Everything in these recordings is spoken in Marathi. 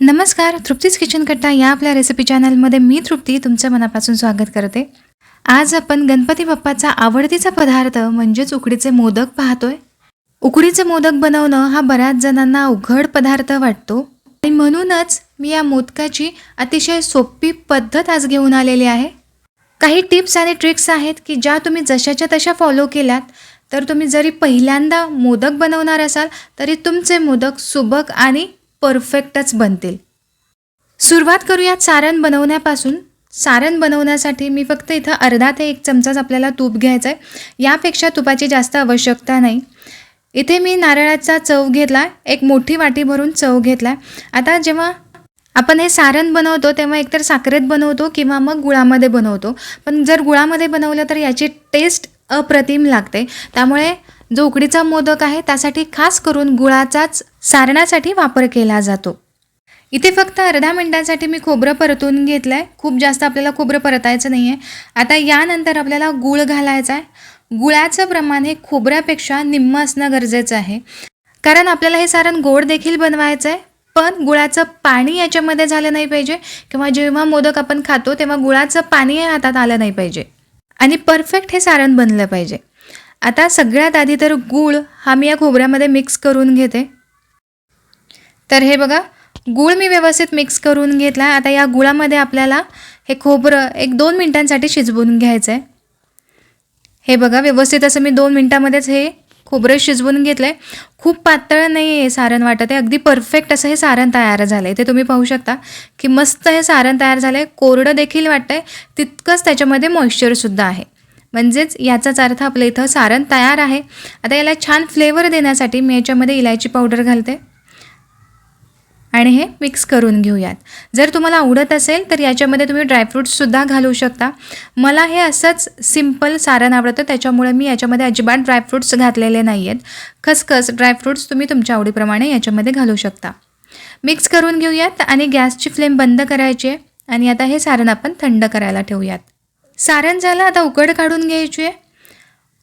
नमस्कार तृप्तीज किचन कट्टा या आपल्या रेसिपी चॅनलमध्ये मी तृप्ती तुमचं मनापासून स्वागत करते. आज आपण गणपती बाप्पाचा आवडतीचा पदार्थ म्हणजेच उकडीचे मोदक पाहतोय. उकडीचे मोदक बनवणं हा बऱ्याच जणांना अवघड पदार्थ वाटतो. आणि म्हणूनच मी या मोदकाची अतिशय सोपी पद्धत आज घेऊन आलेली आहे. काही टिप्स आणि ट्रिक्स आहेत की ज्या तुम्ही जशाच्या तशा फॉलो केल्यात तर तुम्ही जरी पहिल्यांदा मोदक बनवणार असाल तरी तुमचे मोदक सुबक आणि परफेक्टच बनतील. सुरुवात करूयात सारण बनवण्यापासून. सारण बनवण्यासाठी मी फक्त इथं अर्धा ते एक चमचाच आपल्याला तूप घ्यायचं आहे यापेक्षा तुपाची जास्त आवश्यकता नाही. इथे मी नारळाचा चव घेतला एक मोठी वाटी भरून चव घेतला. आता जेव्हा आपण हे सारण बनवतो तेव्हा एकतर साखरेत बनवतो किंवा मग गुळामध्ये बनवतो. पण जर गुळामध्ये बनवलं तर याची टेस्ट अप्रतिम लागते. त्यामुळे जो उकडीचा मोदक आहे त्यासाठी खास करून गुळाचाच सारणासाठी वापर केला जातो. इथे फक्त अर्धा मिनिटांसाठी मी खोबरं परतून घेतलं आहे खूप जास्त आपल्याला खोबरं परतायचं नाही आहे आता यानंतर आपल्याला गूळ घालायचा आहे गुळाचं प्रमाण हे खोबऱ्यापेक्षा निम्म असणं गरजेचं आहे. कारण आपल्याला हे सारण गोड देखील बनवायचं आहे पण गुळाचं पाणी याच्यामध्ये झालं नाही पाहिजे. किंवा जेव्हा मोदक आपण खातो तेव्हा गुळाचं पाणी हातात आलं नाही पाहिजे. आणि परफेक्ट हे सारण बनलं पाहिजे. आता सगळ्यात आधी तर गूळ हा मी या खोबऱ्यामध्ये मिक्स करून घेते. तर हे बघा गूळ मी व्यवस्थित मिक्स करून घेतला. आता या गुळामध्ये आपल्याला हे खोबरं एक दोन मिनटांसाठी शिजवून घ्यायचं आहे हे बघा व्यवस्थित असं मी दोन मिनटामध्येच हे खोबरं शिजवून घेतलं आहे खूप पातळ नाही आहे सारण वाटत आहे. अगदी परफेक्ट असं हे सारण तयार झालं आहे ते तुम्ही पाहू शकता की मस्त हे सारण तयार झालं आहे कोरडं देखील वाटतं आहे तितकंच त्याच्यामध्ये मॉइश्चरसुद्धा आहे. म्हणजेच याचाच अर्थ आपलं इथं सारण तयार आहे. आता याला छान फ्लेवर देण्यासाठी मी याच्यामध्ये इलायची पावडर घालते. आणि हे मिक्स करून घेऊयात. जर तुम्हाला आवडत असेल तर याच्यामध्ये तुम्ही ड्रायफ्रूट्ससुद्धा घालू शकता. मला हे असंच सिंपल सारण आवडतं त्याच्यामुळे मी याच्यामध्ये अजिबात ड्रायफ्रूट्स घातलेले नाही आहेत खसखस ड्रायफ्रूट्स तुम्ही तुमच्या आवडीप्रमाणे याच्यामध्ये घालू शकता. मिक्स करून घेऊयात आणि गॅसची फ्लेम बंद करायची आहे. आणि आता हे सारण आपण थंड करायला ठेवूयात. सारण झालं आता उकड काढून घ्यायची आहे.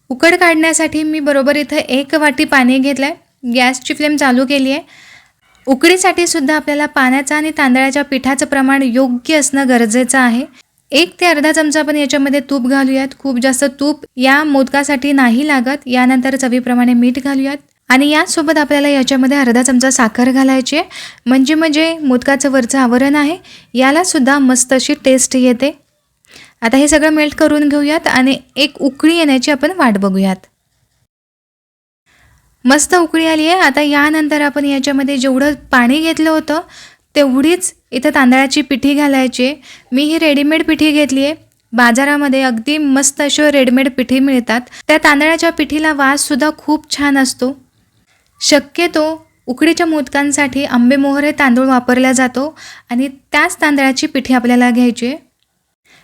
उकड काढण्यासाठी मी बरोबर इथं एक वाटी पाणी घेतलं आहे गॅसची फ्लेम चालू केली आहे. उकडीसाठी सुद्धा आपल्याला पाण्याचं आणि तांदळाच्या पिठाचं प्रमाण योग्य असणं गरजेचं आहे. एक ते अर्धा चमचा आपण याच्यामध्ये तूप घालूयात. खूप जास्त तूप या मोदकासाठी नाही लागत. यानंतर चवीप्रमाणे मीठ घालूयात. आणि यासोबत आपल्याला याच्यामध्ये अर्धा चमचा साखर घालायची आहे. म्हणजे म्हणजे मोदकाचं वरचं आवरण आहे. यालासुद्धा मस्त अशी टेस्ट येते. आता हे सगळं मेल्ट करून घेऊयात आणि एक उकळी येण्याची आपण वाट बघूयात. मस्त उकळी आली आहे. आता यानंतर आपण याच्यामध्ये जेवढं पाणी घेतलं होतं तेवढीच इथं तांदळाची पिठी घालायची. मी ही रेडीमेड पिठी घेतली आहे. बाजारामध्ये अगदी मस्त अशी रेडीमेड पिठी मिळतात. त्या तांदळाच्या पिठीला वाससुद्धा खूप छान असतो. शक्यतो उकडीच्या मोदकांसाठी आंबेमोहरे हे तांदूळ वापरला जातो आणि त्याच तांदळाची पिठी आपल्याला घ्यायची आहे.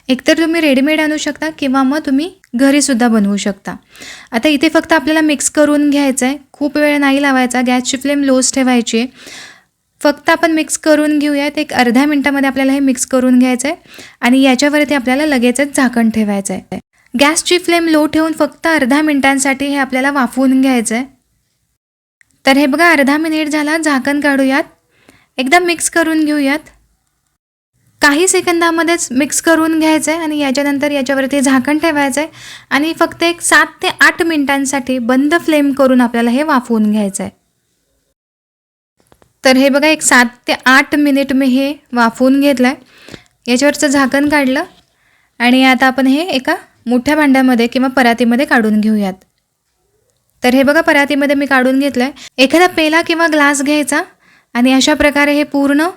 एकतर तुम्ही रेडीमेड आणू शकता किंवा मग तुम्ही घरीसुद्धा बनवू शकता. आता इथे फक्त आपल्याला मिक्स करून घ्यायचं आहे खूप वेळ नाही लावायचा. गॅसची फ्लेम लोज ठेवायची आहे. फक्त आपण मिक्स करून घेऊयात एक अर्ध्या मिनटामध्ये आपल्याला हे मिक्स करून घ्यायचं आहे आणि याच्यावरती आपल्याला लगेचच झाकण ठेवायचं आहे गॅसची फ्लेम लो ठेवून फक्त अर्ध्या मिनटांसाठी हे आपल्याला वाफवून घ्यायचं आहे तर हे बघा अर्धा मिनिट झाला. झाकण काढूयात. एकदा मिक्स करून घेऊयात. काही सेकंदामध्येच मिक्स करून घ्यायचं आहे आणि याच्यानंतर याच्यावरती झाकण ठेवायचं आहे आणि फक्त एक सात ते आठ मिनिटांसाठी बंद फ्लेम करून आपल्याला हे वाफवून घ्यायचं आहे तर हे बघा एक सात ते आठ मिनिट मी हे वाफवून घेतलं आहे याच्यावरचं झाकण काढलं. आणि आता आपण हे एका मोठ्या भांड्यामध्ये किंवा परातीमध्ये काढून घेऊयात. तर हे बघा परातीमध्ये मी काढून घेतलं आहे एखादा पेला किंवा ग्लास घ्यायचा आणि अशा प्रकारे हे पूर्ण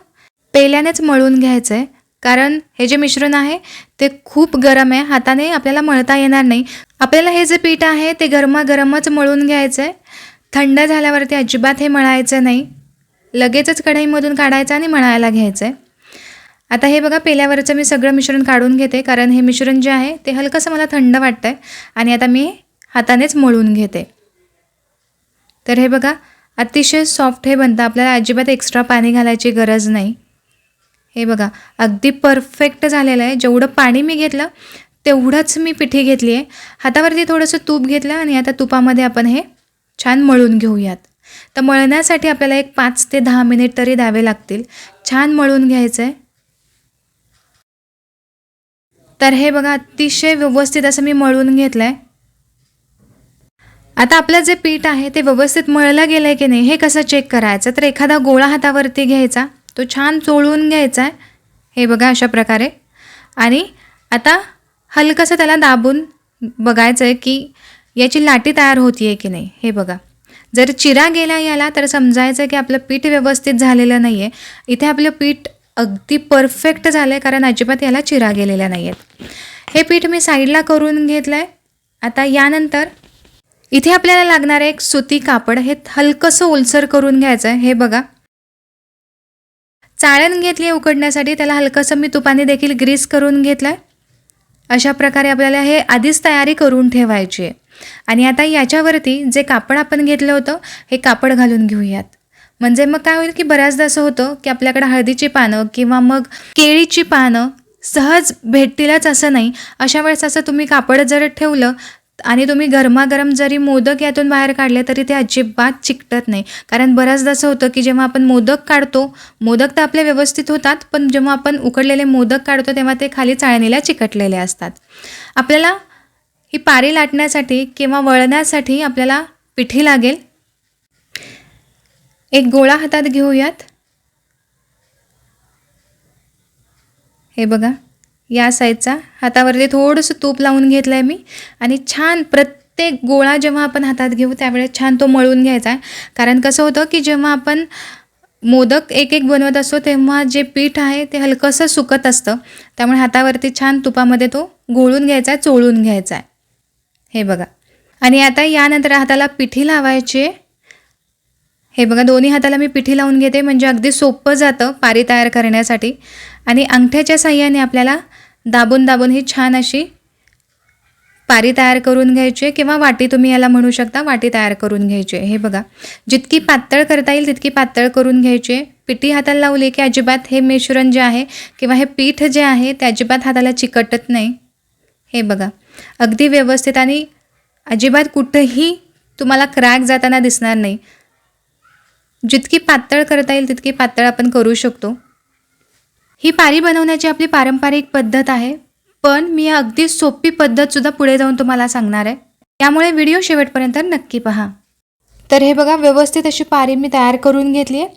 पेल्यानेच मळून घ्यायचं आहे कारण हे जे मिश्रण आहे ते खूप गरम आहे. हाताने आपल्याला मळता येणार नाही. आपल्याला हे जे पीठ आहे ते गरमागरमच मळून घ्यायचं आहे थंड झाल्यावरती अजिबात हे मळायचं नाही. लगेचच कढईमधून काढायचं आणि मळायला घ्यायचं आहे आता हे बघा पेल्यावरचं मी सगळं मिश्रण काढून घेते. कारण हे मिश्रण जे आहे ते हलकंसं मला थंड वाटतं आहे आणि आता मी हातानेच मळून घेते. तर हे बघा अतिशय सॉफ्ट हे बनतं. आपल्याला अजिबात एक्स्ट्रा पाणी घालायची गरज नाही. हे बघा अगदी परफेक्ट झालेलं आहे. जेवढं पाणी मी घेतलं तेवढंच मी पिठी घेतली आहे. हातावरती थोडंसं तूप घेतलं आणि आता तुपामध्ये आपण हे छान मळून घेऊयात. तर मळण्यासाठी आपल्याला एक पाच ते दहा मिनिट तरी द्यावे लागतील. छान मळून घ्यायचं आहे तर हे बघा अतिशय व्यवस्थित असं मी मळून घेतलं आहे आता आपलं जे पीठ आहे ते व्यवस्थित मळलं गेलं आहे की नाही हे कसं चेक करायचं? तर एखादा गोळा हातावरती घ्यायचा. तो छान चोळून घ्यायचा आहे. हे बघा अशा प्रकारे. आणि आता हलकंसं त्याला दाबून बघायचं आहे की याची लाटी तयार होती आहे की नाही. हे बघा. जर चिरा गेला याला तर समजायचं की आपलं पीठ व्यवस्थित झालेलं नाही आहे इथे आपलं पीठ अगदी परफेक्ट झालं आहे कारण अजिबात याला चिरा गेलेल्या नाही आहेत हे पीठ मी साईडला करून घेतलं आहे आता यानंतर इथे आपल्याला लागणारं एक सुती कापड हे हलकंसं ओलसर करून घ्यायचं आहे हे बघा. चाळण घेतली आहे उकडण्यासाठी. त्याला हलकंसं मी तुपाने देखील ग्रीस करून घेतलं आहे अशा प्रकारे आपल्याला हे आधीच तयारी करून ठेवायची आहे. आणि आता याच्यावरती जे कापड आपण घेतलं होतं हे कापड घालून घेऊयात. म्हणजे मग काय होईल की बऱ्याचदा असं होतं की आपल्याकडे हळदीची पानं किंवा मग केळीची पानं सहज भेटतीलच असं नाही. अशा वेळेस असं तुम्ही कापड जर ठेवलं आणि तुम्ही गरमागरम जरी मोदक यातून बाहेर काढले तरी ते अजिबात चिकटत नाही. कारण बऱ्याचदा असं होतं की जेव्हा आपण मोदक काढतो मोदक तर आपले व्यवस्थित होतात पण जेव्हा आपण उकडलेले मोदक काढतो तेव्हा ते खाली चाळणीला चिकटलेले असतात. आपल्याला ही पारी लाटण्यासाठी किंवा वळण्यासाठी आपल्याला पिठी लागेल. एक गोळा हातात घेऊयात. हे बघा. या साईजचा हातावरती थोडंसं तूप लावून घेतलं आहे मी. आणि छान प्रत्येक गोळा जेव्हा आपण हातात घेऊ त्यावेळेस छान तो मळून घ्यायचा. आहे कारण कसं होतं की जेव्हा आपण मोदक एक एक बनवत असतो तेव्हा जे पीठ आहे ते हलकंसं सुकत असतं. त्यामुळे हातावरती छान तुपामध्ये तो गोळून घ्यायचा आहे चोळून घ्यायचा. आहे हे बघा. आणि आता यानंतर हाताला पिठी लावायची आहे. हे बघा दोन्ही हाताला मी पिठी लावून घेते. म्हणजे अगदी सोपं जातं पारी तयार करण्यासाठी. आणि अंगठ्याच्या साह्याने आपल्याला दाबून दाबून ही छान अशी पारी तयार करून घ्यायची आहे किंवा वाटी तुम्ही याला म्हणू शकता वाटी तयार करून घ्यायची. आहे हे बघा जितकी पातळ करता येईल तितकी पातळ करून घ्यायची. आहे पिठी हाताला लावली की अजिबात हे मिश्रण जे आहे किंवा हे पीठ जे आहे ते अजिबात हाताला चिकटत नाही. हे बघा अगदी व्यवस्थित आणि अजिबात कुठंही तुम्हाला क्रॅक जाताना दिसणार नाही. जितकी पातळ करता येईल तितकी पातळ आपण करू शकतो. ही पारी बनवण्याची आपली पारंपरिक पद्धत आहे. पण मी अगदी सोपी पद्धतसुद्धा पुढे जाऊन तुम्हाला सांगणार आहे. त्यामुळे व्हिडिओ शेवटपर्यंत नक्की पहा. तर हे बघा व्यवस्थित अशी पारी मी तयार करून घेतली आहे.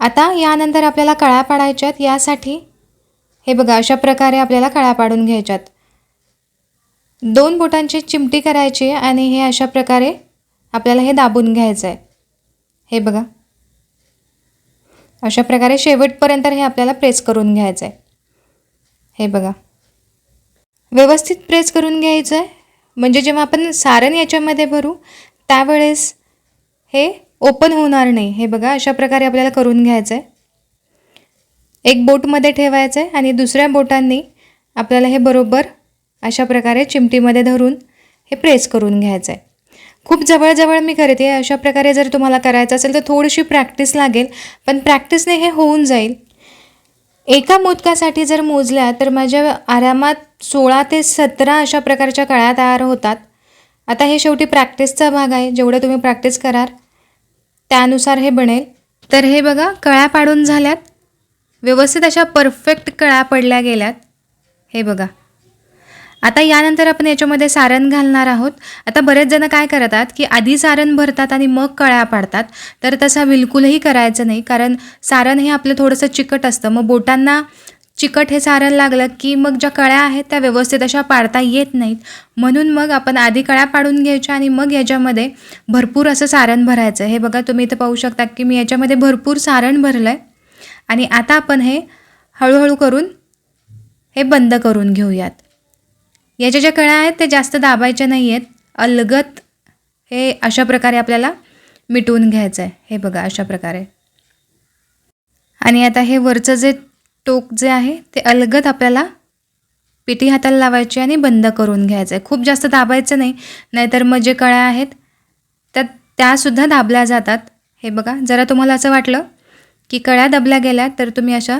आता यानंतर आपल्याला कळा पाडायच्यात यासाठी हे बघा अशा प्रकारे आपल्याला कळा पाडून घ्यायच्यात. दोन बोटांची चिमटी करायची आणि हे अशा प्रकारे आपल्याला हे दाबून घ्यायचं आहे हे बघा. अशा प्रकारे शेवटपर्यंत हे आपल्याला प्रेस करून घ्यायचं आहे हे बघा. व्यवस्थित प्रेस करून घ्यायचं आहे म्हणजे जेव्हा आपण सारण याच्यामध्ये भरू त्यावेळेस हे ओपन होणार नाही. हे बघा अशा प्रकारे आपल्याला करून घ्यायचं आहे एक बोटमध्ये ठेवायचं आहे आणि दुसऱ्या बोटांनी आपल्याला हे बरोबर अशा प्रकारे चिमटीमध्ये धरून हे प्रेस करून घ्यायचं आहे खूप जवळजवळ मी करते. अशा प्रकारे जर तुम्हाला करायचं असेल तर थोडीशी प्रॅक्टिस लागेल. पण प्रॅक्टिसने हे होऊन जाईल. एका मोदकासाठी जर मोजल्या तर माझ्या आरामात सोळा ते सतरा अशा प्रकारच्या कळ्या तयार होतात. आता हे शेवटी प्रॅक्टिसचा भाग आहे. जेवढं तुम्ही प्रॅक्टिस कराल त्यानुसार हे बनेल. तर हे बघा कळ्या पाडून झाल्यात. व्यवस्थित अशा परफेक्ट कळ्या पडल्या गेल्यात. हे बघा. आता यानंतर आपण याच्यामध्ये सारण घालणार आहोत. आता बरेच जण काय करतात की आधी सारण भरतात आणि मग कळ्या पाडतात. तर तसा बिलकुलही करायचं नाही. कारण सारण हे आपलं थोडंसं चिकट असतं. मग बोटांना चिकट हे सारण लागलं की मग ज्या कळ्या आहेत त्या व्यवस्थित अशा पाडता येत नाहीत. म्हणून मग आपण आधी कळ्या पाडून घ्यायच्या आणि मग याच्यामध्ये भरपूर असं सारण भरायचं. हे बघा तुम्ही इथं पाहू शकता की मी याच्यामध्ये भरपूर सारण भरलं आहे आणि आता आपण हे हळूहळू करून हे बंद करून घेऊयात. याच्या ज्या कळ्या आहेत त्या जास्त दाबायच्या नाही आहेत अलगत हे अशा प्रकारे आपल्याला मिटवून घ्यायचं आहे हे बघा अशा प्रकारे. आणि आता हे वरचं जे टोक जे आहे ते अलगत आपल्याला पिठी हाताला लावायची आणि बंद करून घ्यायचं आहे खूप जास्त दाबायचं नाही नाहीतर मग जे कळ्या आहेत त्या त्यासुद्धा दाबल्या जातात. हे बघा जरा तुम्हाला असं वाटलं की कळ्या दबल्या गेल्या तर तुम्ही अशा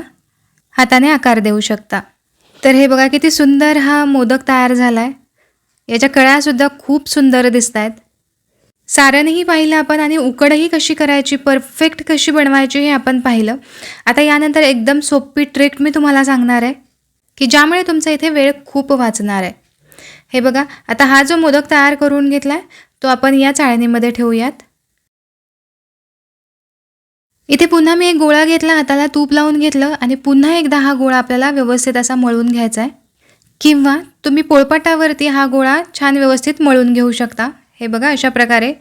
हाताने आकार देऊ शकता. तर हे बघा किती सुंदर हा मोदक तयार झाला आहे याच्या कळ्यासुद्धा खूप सुंदर दिसत आहेत सारणही पाहिलं आपण आणि उकडही कशी करायची परफेक्ट कशी बनवायची हे आपण पाहिलं. आता यानंतर एकदम सोपी ट्रिक मी तुम्हाला सांगणार आहे की ज्यामुळे तुमचा इथे वेळ खूप वाचणार आहे. हे बघा आता हा जो मोदक तयार करून घेतला आहे तो आपण या चाळणीमध्ये ठेवूयात. इथे पुन्हा मी एक गोळा घेतला हाताला तूप लावून घेतलं आणि पुन्हा एकदा हा गोळा आपल्याला व्यवस्थित असा मळून घ्यायचा आहे. किंवा तुम्ही पोळपाटावरती हा गोळा छान व्यवस्थित मळून घेऊ शकता. हे बघा अशा प्रकारे.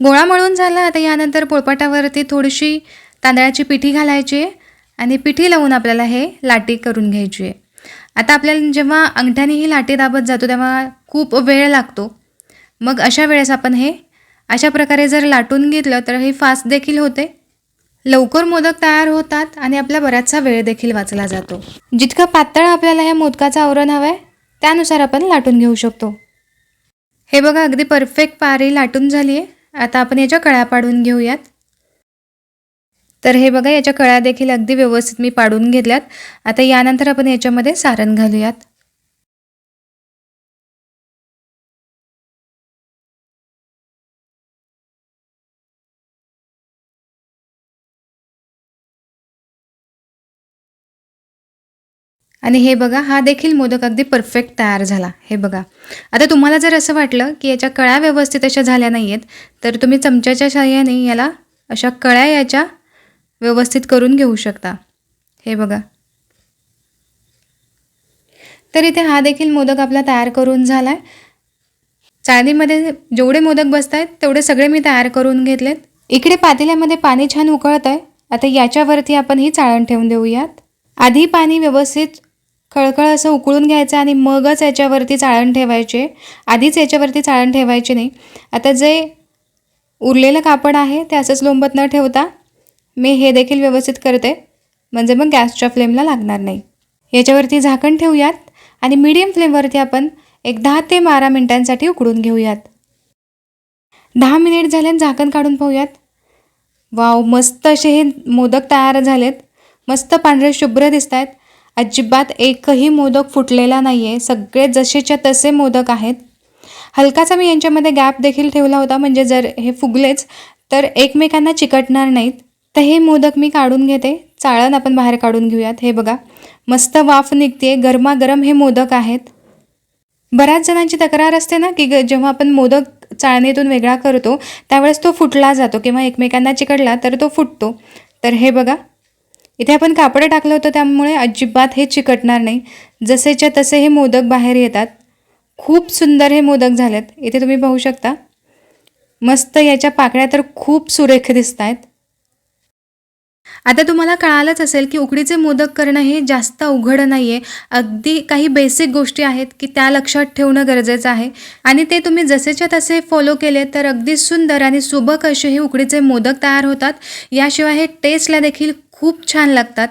गोळा मळून झाला आता यानंतर पोळपाटावरती थोडीशी तांदळाची पिठी घालायची आहे आणि पिठी लावून आपल्याला हे लाटी करून घ्यायची आहे. आता आपल्याला जेव्हा अंगठ्याने ही लाटी दाबत जातो तेव्हा खूप वेळ लागतो. मग अशा वेळेस आपण हे अशा प्रकारे जर लाटून घेतलं तर हे फास्ट देखील होते. लवकर मोदक तयार होतात आणि आपला बराचसा वेळ देखील वाचला जातो. जितकं पातळ आपल्याला ह्या मोदकाचं आवरण हवं आहे त्यानुसार आपण लाटून घेऊ शकतो. हे बघा अगदी परफेक्ट पारी लाटून झाली आहे. आता आपण याच्या कळ्या पाडून घेऊयात. तर हे बघा याच्या कळ्या देखील अगदी व्यवस्थित मी पाडून घेतल्यात. आता यानंतर आपण याच्यामध्ये सारण घालूयात. आणि हे बघा हा देखील मोदक अगदी परफेक्ट तयार झाला. हे बघा. आता तुम्हाला जर असं वाटलं की याच्या कळ्या व्यवस्थित अशा झाल्या नाही आहेत तर तुम्ही चमच्याच्या साह्याने याला अशा कळ्या याच्या व्यवस्थित करून घेऊ शकता. हे बघा. तर इथे हा देखील मोदक आपला तयार करून झाला आहे चाळणीमध्ये जेवढे मोदक बसत आहेत तेवढे सगळे मी तयार करून घेतलेत. इकडे पातेल्यामध्ये पाणी छान उकळत आहे आता याच्यावरती आपण ही चाळण ठेवून देऊयात. आधी पाणी व्यवस्थित खळखळ असं उकळून घ्यायचं आणि मगच याच्यावरती चाळण ठेवायचे. आधीच याच्यावरती चाळण ठेवायचे नाही. आता जे उरलेलं कापड आहे ते असंच लोंबत न ठेवता मी हे देखील व्यवस्थित करते. म्हणजे मग गॅसच्या फ्लेमला लागणार नाही. याच्यावरती झाकण ठेवूयात आणि मीडियम फ्लेमवरती आपण एक दहा ते बारा मिनटांसाठी उकडून घेऊयात. दहा मिनिट झाले झाकण काढून पाहूयात. वाव मस्त असे हे मोदक तयार झालेत. मस्त पांढरे शुभ्र दिसत आहेत अजिबात एकही मोदक फुटलेला नाही आहे सगळे जसेच्या तसे मोदक आहेत. हलकाचा मी यांच्यामध्ये गॅप देखील ठेवला होता. म्हणजे जर हे फुगलेच तर एकमेकांना चिकटणार नाहीत. तर हे मोदक मी काढून घेते. चाळण आपण बाहेर काढून घेऊयात. हे बघा मस्त वाफ निघते गरमागरम हे मोदक आहेत. बऱ्याच जणांची तक्रार असते ना की जेव्हा आपण मोदक चाळणीतून वेगळा करतो त्यावेळेस तो फुटला जातो. किंवा एकमेकांना चिकटला तर तो फुटतो. तर हे बघा इथे आपण कापड टाकलं होतं त्यामुळे अजिबात हे चिकटणार नाही. जसेच्या तसे हे मोदक बाहेर येतात. खूप सुंदर हे मोदक झालेत. इथे तुम्ही पाहू शकता. मस्त याच्या पाकळ्या तर खूप सुरेख दिसत आहेत आता तुम्हाला कळालंच असेल की उकडीचे मोदक करणं हे जास्त अवघड नाही आहे अगदी काही बेसिक गोष्टी आहेत की त्या लक्षात ठेवणं गरजेचं आहे. आणि ते तुम्ही जसेच्या तसे फॉलो केले तर अगदी सुंदर आणि सुबक असे हे उकडीचे मोदक तयार होतात. याशिवाय हे टेस्टला देखील खूप छान लागतात.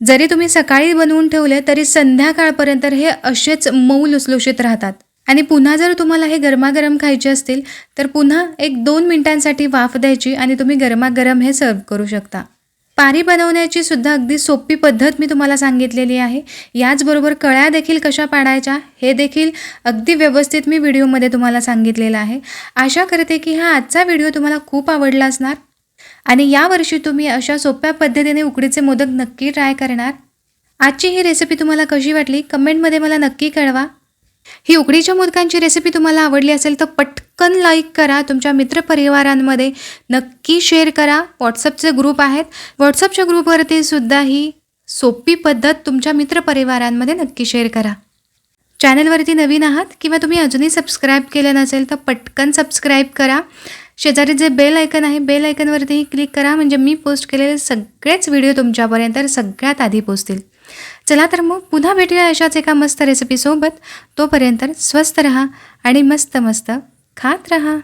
जरी तुम्ही सकाळी बनवून ठेवले तरी संध्याकाळपर्यंत हे असेच मऊ लुसलुशीत राहतात. आणि पुन्हा जर तुम्हाला हे गरमागरम खायचे असतील तर पुन्हा एक दोन मिनिटांसाठी वाफ द्यायची आणि तुम्ही गरमागरम हे सर्व करू शकता. पारी बनवण्याची सुद्धा अगदी सोपी पद्धत मी तुम्हाला सांगितलेली आहे. याचबरोबर कळ्या देखील कशा पाडायच्या हे देखील अगदी व्यवस्थित मी व्हिडिओमध्ये तुम्हाला सांगितलेलं आहे. आशा करते की हा आजचा व्हिडिओ तुम्हाला खूप आवडला असणार. आणि यावर्षी तुम्ही अशा सोप्या पद्धतीने उकडीचे मोदक नक्की ट्राय करणार. आजची ही रेसिपी तुम्हाला कशी वाटली? कमेंटमध्ये मला नक्की कळवा. ही उकडीच्या मोदकांची रेसिपी तुम्हाला आवडली असेल तर पटकन लाईक करा. तुमच्या मित्रपरिवारांमध्ये नक्की शेअर करा. व्हॉट्सअपचे ग्रुप आहेत. व्हॉट्सअपच्या ग्रुपवरती सुद्धा ही सोपी पद्धत तुमच्या मित्रपरिवारांमध्ये नक्की शेअर करा. चॅनलवरती नवीन आहात किंवा तुम्ही अजूनही सबस्क्राईब केलं नसेल तर पटकन सबस्क्राईब करा. शेजारी जे बेल ऐकन आहे बेल ऐकनवरतीही क्लिक करा. म्हणजे मी पोस्ट केलेले सगळेच व्हिडिओ तुमच्यापर्यंत सगळ्यात आधी पोचतील चला तर मग पुन्हा भेटूया अशाच एका मस्त रेसिपीसोबत तोपर्यंत स्वस्त रहा आणि मस्त मस्त खात रहा.